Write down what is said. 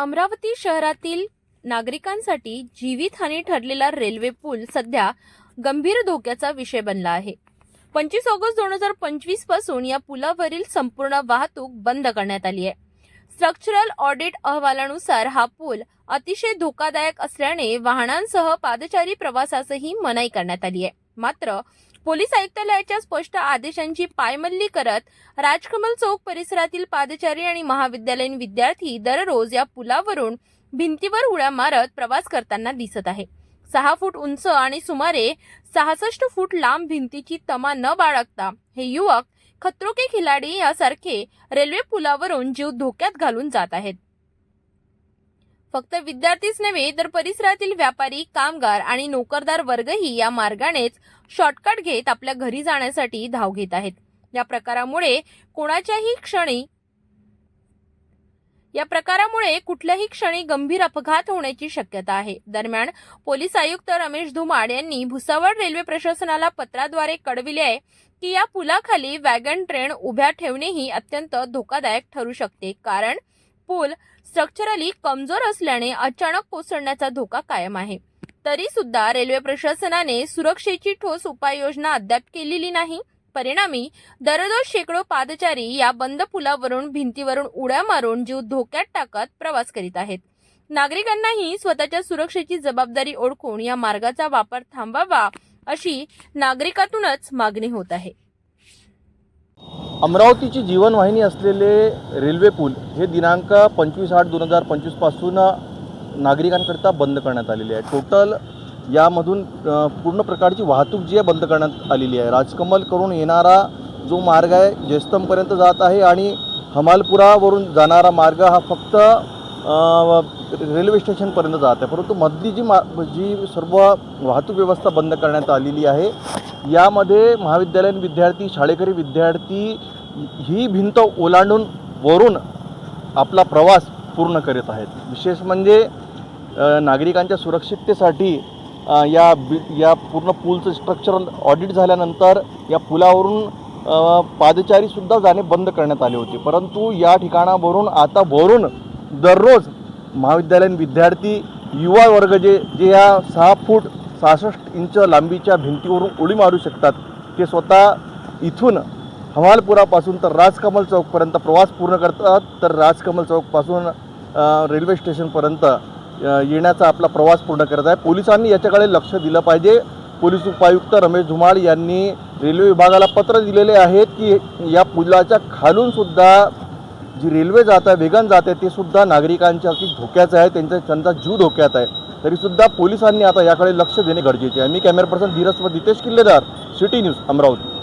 अमरावती शहरातील नागरिकांसाठी जीवितहानी ठरलेला रेल्वे पूल सध्या गंभीर धोक्याचा विषय बनला आहे. पंचवीस ऑगस्ट दोन हजार पंचवीसपासून या पुलावरील संपूर्ण वाहतूक बंद करण्यात आली आहे. स्ट्रक्चरल ऑडिट अहवालानुसार हा पूल अतिशय धोकादायक असल्याने वाहनांसह पादचारी प्रवासासही मनाई करण्यात आली आहे. मात्र पोलीस आयुक्तालयाच्या स्पष्ट आदेशांची पायमल्ली करत राजकमल चौक परिसरातील पादचारी आणि महाविद्यालयीन विद्यार्थी दररोज या पुलावरून भिंतीवर उड्या मारत प्रवास करताना दिसत आहे. सहा फूट उंच आणि सुमारे सहासष्ट फूट लांब भिंतीची तमा न बाळगता हे युवक खतरो के खिलाडी यासारखे रेल्वे पुलावरून जीव धोक्यात घालून जात आहेत. फक्त विद्यार्थीच नव्हे तर परिसरातील व्यापारी कामगार आणि नोकरदार वर्गही या मार्गानेच शॉर्टकट घेत आपल्या घरी जाण्यासाठी धाव घेत आहेत. या प्रकारामुळे कोणाच्याही क्षणी या प्रकारामुळे कुठल्याही क्षणी गंभीर अपघात होण्याची शक्यता आहे. दरम्यान पोलीस आयुक्त रमेश धुमाड यांनी भुसावळ रेल्वे प्रशासनाला पत्राद्वारे कळविले आहे की या पुलाखाली वॅगन ट्रेन उभ्या ठेवणेही अत्यंत धोकादायक ठरू शकते. कारण पूल स्ट्रक्चरली कमजोर असल्याने अचानक कोसळण्याचा धोका कायम आहे. तरी सुद्धा रेल्वे प्रशासनाने सुरक्षेची ठोस उपाययोजना अद्याप केलेली नाही. परिणामी दररोज शेकडो पादचारी या बंद पुलावरून भिंतीवरून उड्या मारून जीव धोक्यात टाकत प्रवास करीत आहेत. नागरिकांनाही स्वतःच्या सुरक्षेची जबाबदारी ओळखून या मार्गाचा वापर थांबावा अशी नागरिकातूनच मागणी होत आहे. अमरावतीची जीवनवाहिनी असलेले रेल्वे पूल हे दिनांक पंचवीस आठ दोन हजार पंचवीसपासून नागरिकांकरिता बंद करण्यात आलेले आहे. टोटल यामधून पूर्ण प्रकारची वाहतूक जी आहे बंद करण्यात आलेली आहे. राजकमल करून येणारा जो मार्ग आहे जयस्तंभपर्यंत जात आहे आणि हमालपुरावरून जाणारा मार्ग हा फक्त रेल्वे स्टेशनपर्यंत जात आहे. परंतु मधली जी मा जी सर्व वाहतूक व्यवस्था बंद करण्यात आलेली आहे यामध्ये महाविद्यालयीन विद्यार्थी शाळेकरी विद्यार्थी ही भिंत ओलांडून वरून आपला प्रवास पूर्ण करत आहेत. विशेष म्हणजे नागरिकांच्या सुरक्षिततेसाठी या बि या पूर्ण पूलचं स्ट्रक्चर ऑडिट झाल्यानंतर या पुलावरून पादचारीसुद्धा जाणे बंद करण्यात आले होते. परंतु या ठिकाणावरून आता वरून दररोज महाविद्यालयीन विद्यार्थी युवा वर्ग जे जे या सहा फूट सहासष्ट इंच लांबीच्या भिंतीवरून उडी मारू शकतात ते स्वतः इथून हमालपुरापासून तर राजकमल चौकपर्यंत प्रवास पूर्ण करतात तर राजकमल चौकपासून रेल्वे स्टेशनपर्यंत येण्याचा आपला प्रवास पूर्ण करत आहे. पोलिसांनी याच्याकडे लक्ष दिलं पाहिजे. पोलीस उपायुक्त रमेश धुमाळ यांनी रेल्वे विभागाला पत्र दिलेले आहेत की या पुलाच्या खालून सुद्धा जी रेल्वे जात आहे वेगान जात आहे ते सुद्धा नागरिकांच्या अगदी धोक्याचं आहे. त्यांचा त्यांचा जीव धोक्यात आहे. तरीसुद्धा पोलिसांनी आता याकडे लक्ष देणे गरजेचे आहे. मी कॅमेरा पर्सन धीरस्व दितेश किल्लेदार सिटी न्यूज अमरावती.